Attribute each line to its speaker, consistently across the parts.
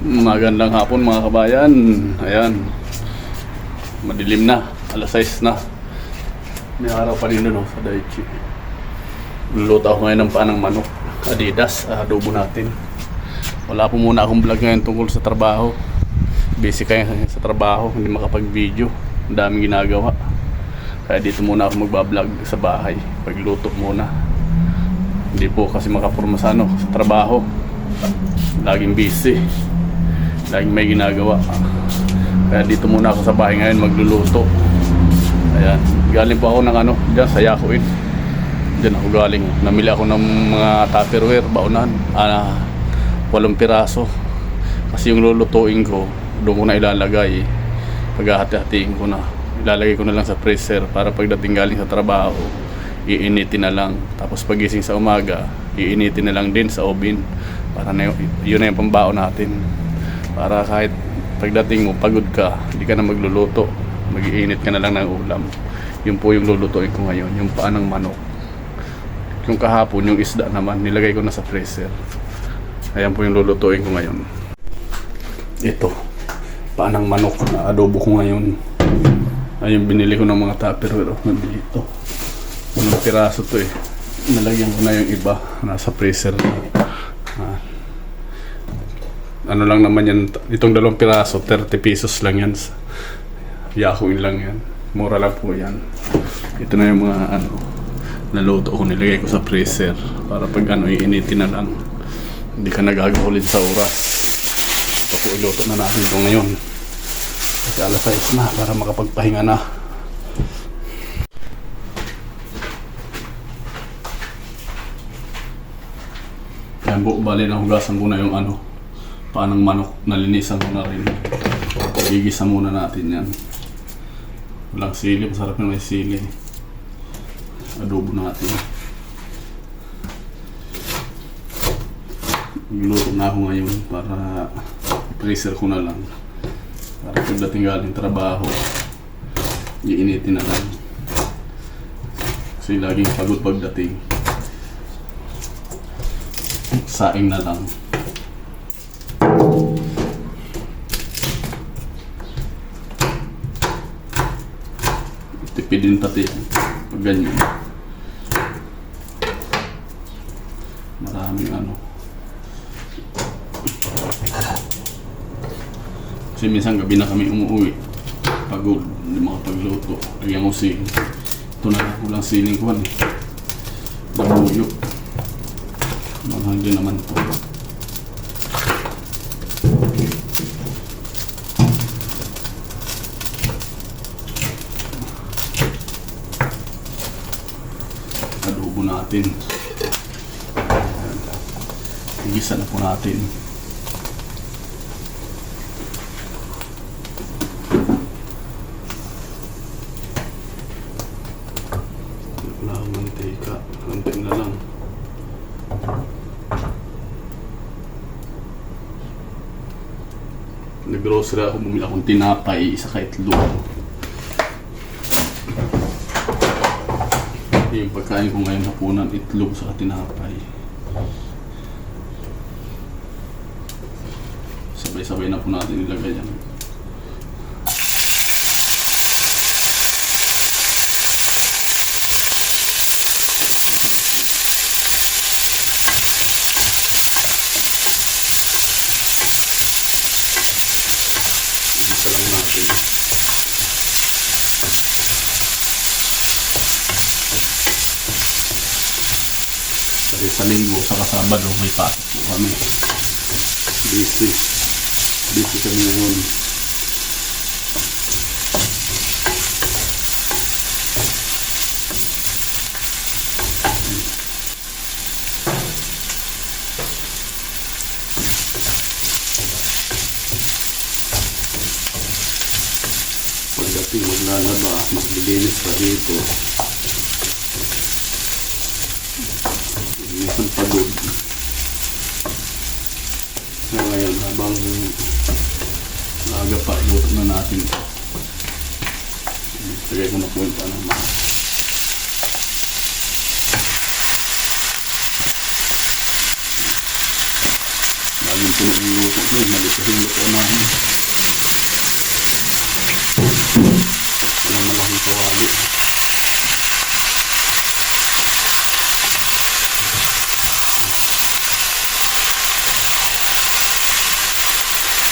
Speaker 1: Magandang hapon mga kabayan. Ayan. Madilim na. Alas 6 na. May araw pa rin doon oh, sa Daichi. Luluto ako ngayon ng panang manok. Adidas. Adobo natin. Wala po muna akong vlog ngayon tungkol sa trabaho. Busy kaya sa trabaho. Hindi makapag-video. Ang daming ginagawa. Kaya dito muna ako magbablog sa bahay. Pagluto muna. Hindi po kasi makapurma sa ano, sa trabaho. Laging busy. Laging may ginagawa. Kaya dito muna ako sa bahay ngayon magluluto. Ayan. Galing po ako ng ano, dyan sa Yakuin. Diyan ako galing. Namili ako ng mga tupperware, baunan. Ah, walong piraso. Kasi yung lulutuin ko, doon ko na ilalagay. Paghahati-hatiin ko na. Ilalagay ko na lang sa freezer para pagdating galing sa trabaho, iinitin na lang. Tapos pagising sa umaga, iinitin na lang din sa oven. Para na yun, yun na yung pambao natin. Para kahit pagdating mo, pagod ka, hindi ka na magluluto. Mag-iinit ka na lang ng ulam. Yun po yung lulutuin ko ngayon, yung paa ng manok. Yung kahapon, yung isda naman, nilagay ko na sa freezer. Ayan po yung lulutuin ko ngayon. Ito, paa ng manok na adobo ko ngayon. Ayun, binili ko ng mga tupperware. Nandito. Unang piraso to eh. Nalagyan ko na yung iba. Nasa freezer. Ah. Ano lang naman yan. Itong dalawang piraso, 30 pesos lang yan. Yakuin lang yan. Mura lang po yan. Ito na yung mga ano, naluto ko. Nilagay ko sa freezer. Para pag ano, iinitin na lang. Hindi ka nagagahulit sa oras. Ito po, iluto na natin ito ngayon. Kasi alas 6 na para makapagpahinga na. Yan po, bali na hugasan ko na yung ano, paanang manok, nalinisan ko na rin. Gigisa muna natin yan. Walang sili, masarap na may sili. Adobo natin. Niluto na ako ngayon para freezer ko na lang. Para pagdating galing trabaho, iinitin na lang. Kasi laging pagod pagdating. Saing na lang. Tipid din pati yan. Pag ganyan. Maraming ano. Kasi minsan gabi na kami umuwi. Pagod, hindi makapagluto. Lagyan ko siling. Ito na lang, walang siling ko. Babuyo. Mahal din naman to. Adobo natin. Igisa na po natin. Nag-grocery ako, bumili akong tinapay, isa kahit itlog. Yung pagkain ko ngayon hapunan, itlog sa tinapay. Sabay-sabay na po natin ilagay yan. Lang natin. Sa linggo, sa kasabado, may pasok po kami. Busy. Busy kami ngayon. Pagdating maglalaba, maglilinis pa dito. Minsan pagod. Kaya ngayon, habang maaga pa, iluto na natin. Lagay ko na po yung panama. Laging puno yung luto ko. Mali sa yung luto namin. Walang malaking kawali.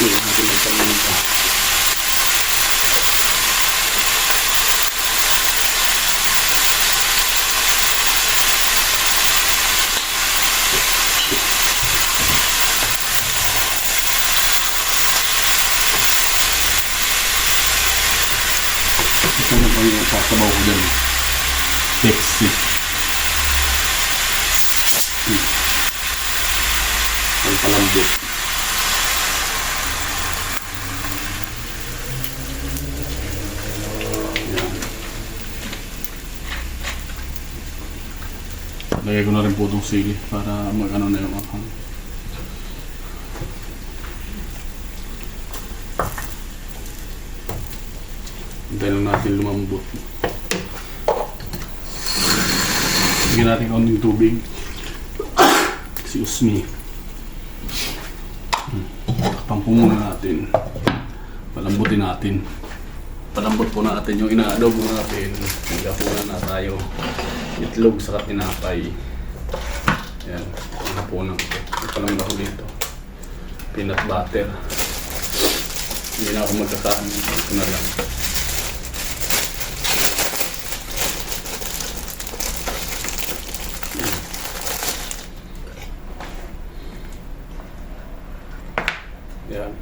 Speaker 1: Hindi natin magpaminta. Ito na pang yung sasabaw ko dyan. Sexy. Hmm. Ang palambot. Yan. Lagay ko na rin po itong sili para mag-ano na yung. Hintayin lang natin lumambot. Bigyan natin kaunting tubig. Excuse me. Hmm. Takpan po muna natin. Palambutin natin. Palambot po natin yung ina-adobo natin. Nagkapunan na tayo. Itlog sa tinapay. Yan. Ang hapunan ko. Ipalambot ko dito. Peanut butter. Hindi na ako magkasaan. Ito na lang. Yan.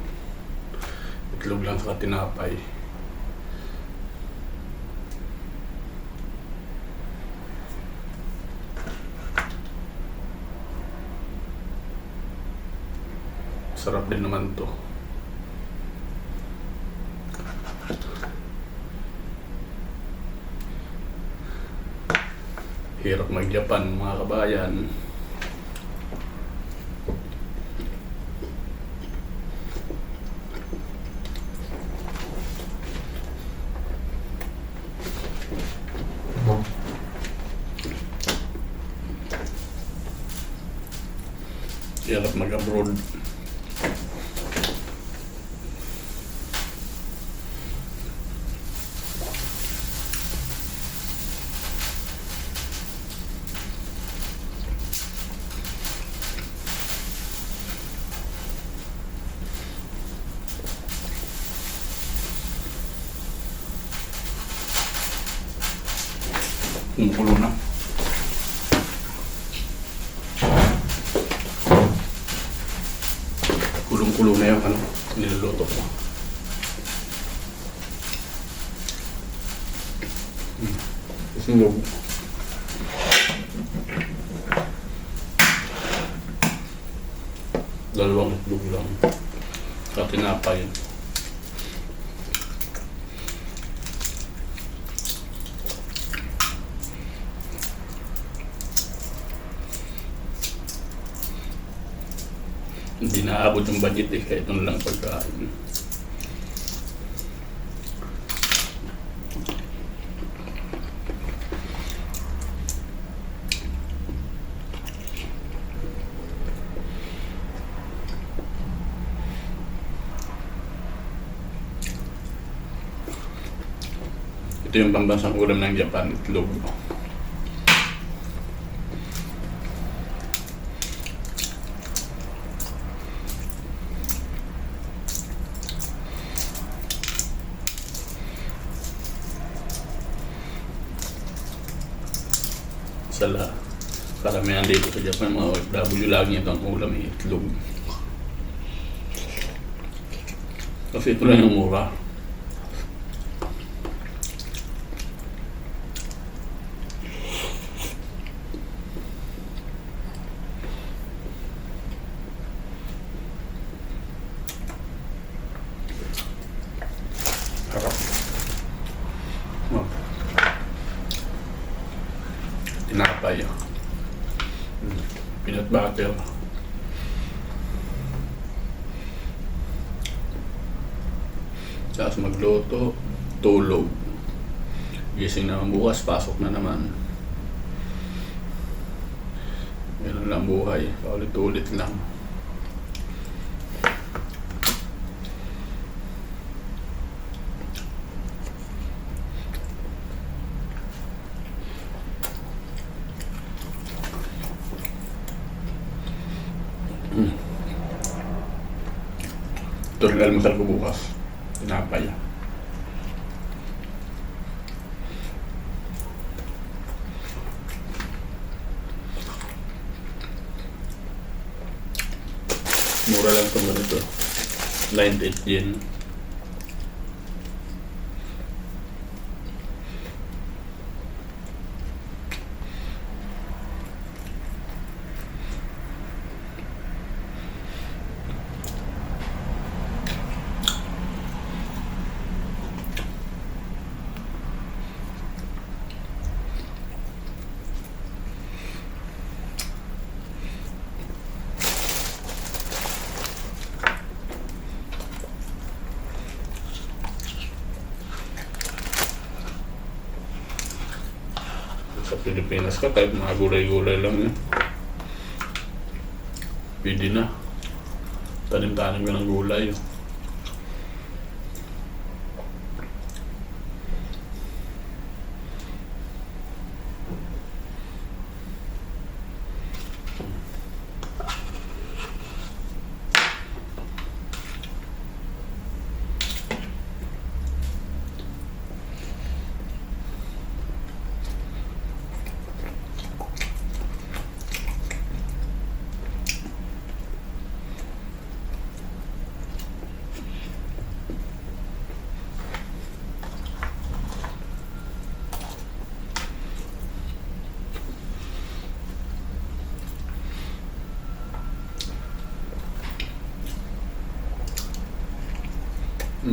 Speaker 1: Itlog lang sa tinapay. Sarap din naman to. Hirap mag-Japan mga kabayan. Hirap mag-abroad. Kumukulo na. Kulong-kulo na yung ano, niluluto ko. Hmm. Sunog. Dalawang itlog lang. Sa tinapay. Hindi naabot yung budget eh, na lang pagkain. Ito yung pambansang ulam ng Japan, itlog. sa la karamihan dito sa Japan, mga OFW lagi ito ang ulam itlog. Kasi ito lang yung mura. Gising naman bukas, pasok na naman. Ganun lang buhay, paulit-ulit lang. Hmm. Ito rin almasal ko bukas. Tinapay. Mura lang itong ganito. 98 yen. Sa Pilipinas ka, kahit mga gulay-gulay lang yun. Pwede na. Tanim-tanim ka ng gulay.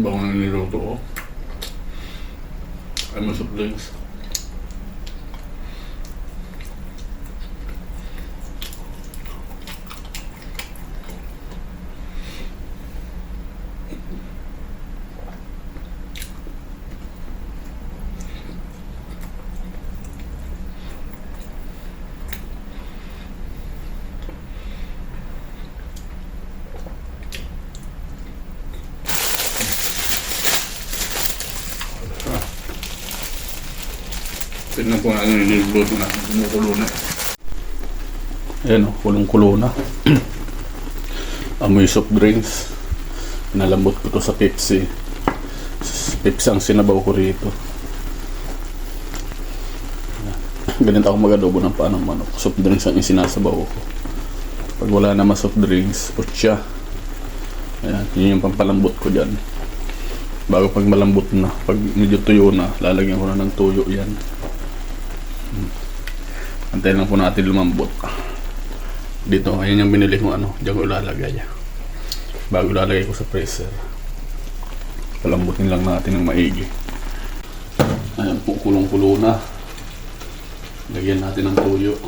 Speaker 1: Ang bango ng niluto ko. Ay, masuk drinks. Tignan po natin niluluto na. Kumukulo na. Ayan o, kulong-kulo na. Amoy soft drinks. Nalambot ko to sa Pepsi. Pepsi ang sinabaw ko rito. Ganito ako magadobo ng panang manok. Soft drinks ang isinasabaw ko. Pag wala naman soft drinks, putya. Ayan, yun yung pampalambot ko dyan. Bago pag malambot na, pag medyo tuyo na, lalagyan ko na ng tuyo yan. Antayin lang po natin lumambot. Dito, ayan yung binili kong ano, diyan ko ilalagay. Bago ilalagay ko sa freezer. Palambutin lang natin ng maigi. Ayan po, kulong-kulo na. Lagyan natin ng tuyo.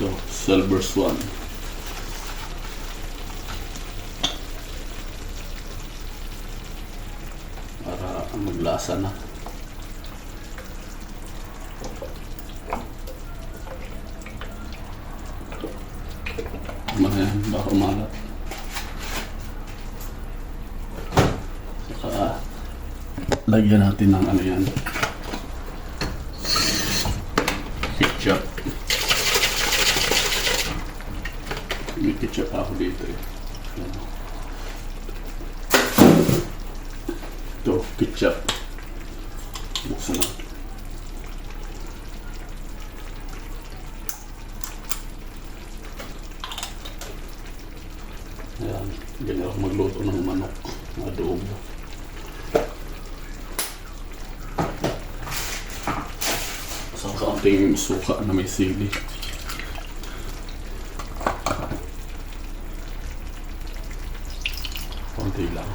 Speaker 1: Ito, silver swan. Para maglasa na. Tama na yan, baka umalat. Saka, lagyan natin ng ano yan. Ketchup. May ketchup ako dito eh. Ito, ketchup. Buksan natin. Ayan, ganyan ako magluto ng manok na adobo. Sa kaunting suka na may sili. Konti lang.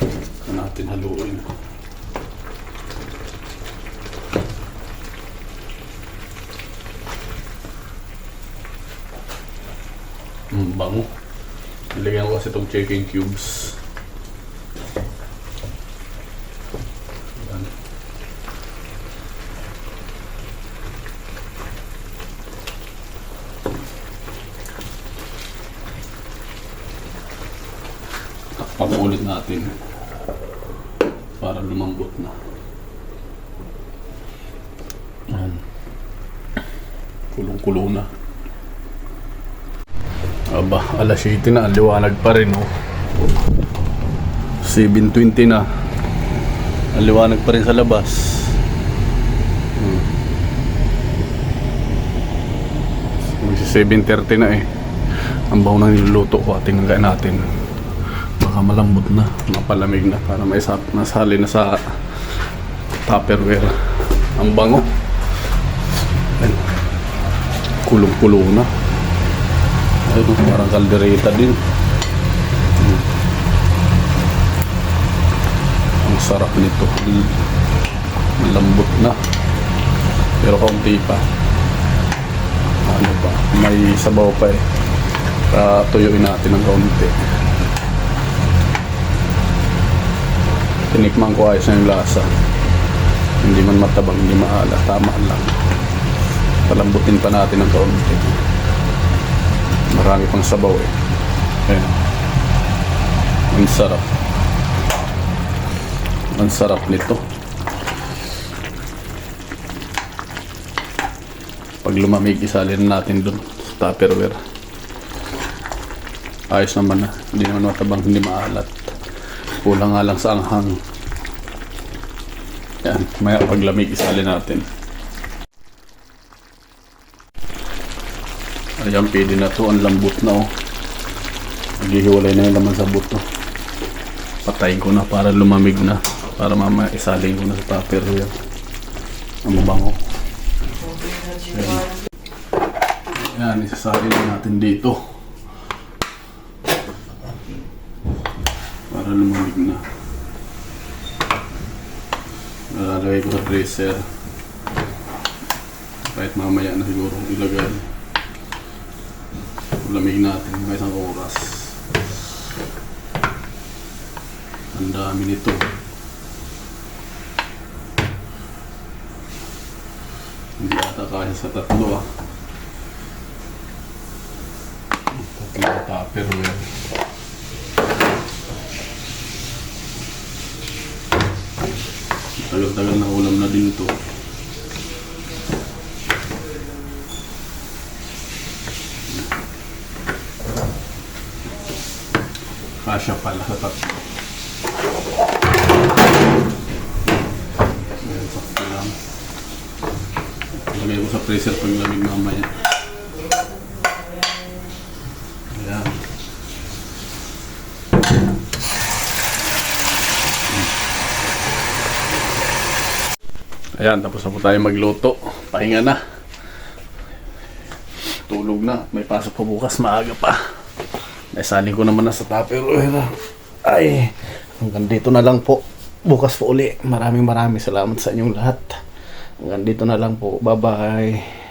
Speaker 1: Ito natin haluin. Mm, bango. Nilagyan ko kasi itong chicken cubes. Yan. Takpan mo ulit natin para lumambot na. Yan. Kulong-kulo na. Aba, alas 7 na. Liwanag pa rin, oh. 7.20 na. Liwanag pa rin sa labas. Hmm. Magsi 7.30 na eh. Ang baho na niluluto ko. Tingnan natin. Baka malambot na. Mapalamig na. Para may sap nasali na sa Tupperware. Ang bango. Ayun. Kulong-kulo na. Ayun, parang kaldereta din. Hmm. Ang sarap nito. Malambot na. Pero kaunti pa. Ano pa? May sabaw pa eh. Kaya tuyuin natin ng kaunti. Tinikman ko ayos na yung lasa. Hindi man matabang, hindi maala. Tama lang. Palambutin pa natin ng kaunti. Marami pang sabaw eh. Ayan. Ang sarap. Ang sarap nito. Pag lumamig, isalin natin dun sa Tupperware. Ayos naman na. Hindi naman matabang, hindi maalat. Kulang nga lang sa anghang. Yan, maya paglamig, isalin natin. Ayan, pwede na to. Ang lambot na oh. Naghihiwalay na yung laman sa buto. Patayin ko na para lumamig na. Para mamaya isalin ko na sa Tupperware. Ang mabango. Yan, isasalin na natin dito. Para lumamig na. Lalagay ko sa freezer. Kahit mamaya na siguro ilagay. Lamig natin mga isang oras. Ang dami nito. Hindi ata kaya sa tatlo ah. Tatlo tupperware. Tagal-tagal na ulam na din to. Kasya pala sa tatlo. Ayan, sakto lang. Lagay ko sa freezer pag lamig mamaya. Ayan. Ayan, tapos na po tayo magluto. Pahinga na. Tulog na. May pasok pa bukas. Maaga pa. Naisalin ko naman na sa Tupperware. Ay, hanggang dito na lang po. Bukas po uli. Maraming maraming salamat sa inyong lahat. Hanggang dito na lang po. Bye-bye.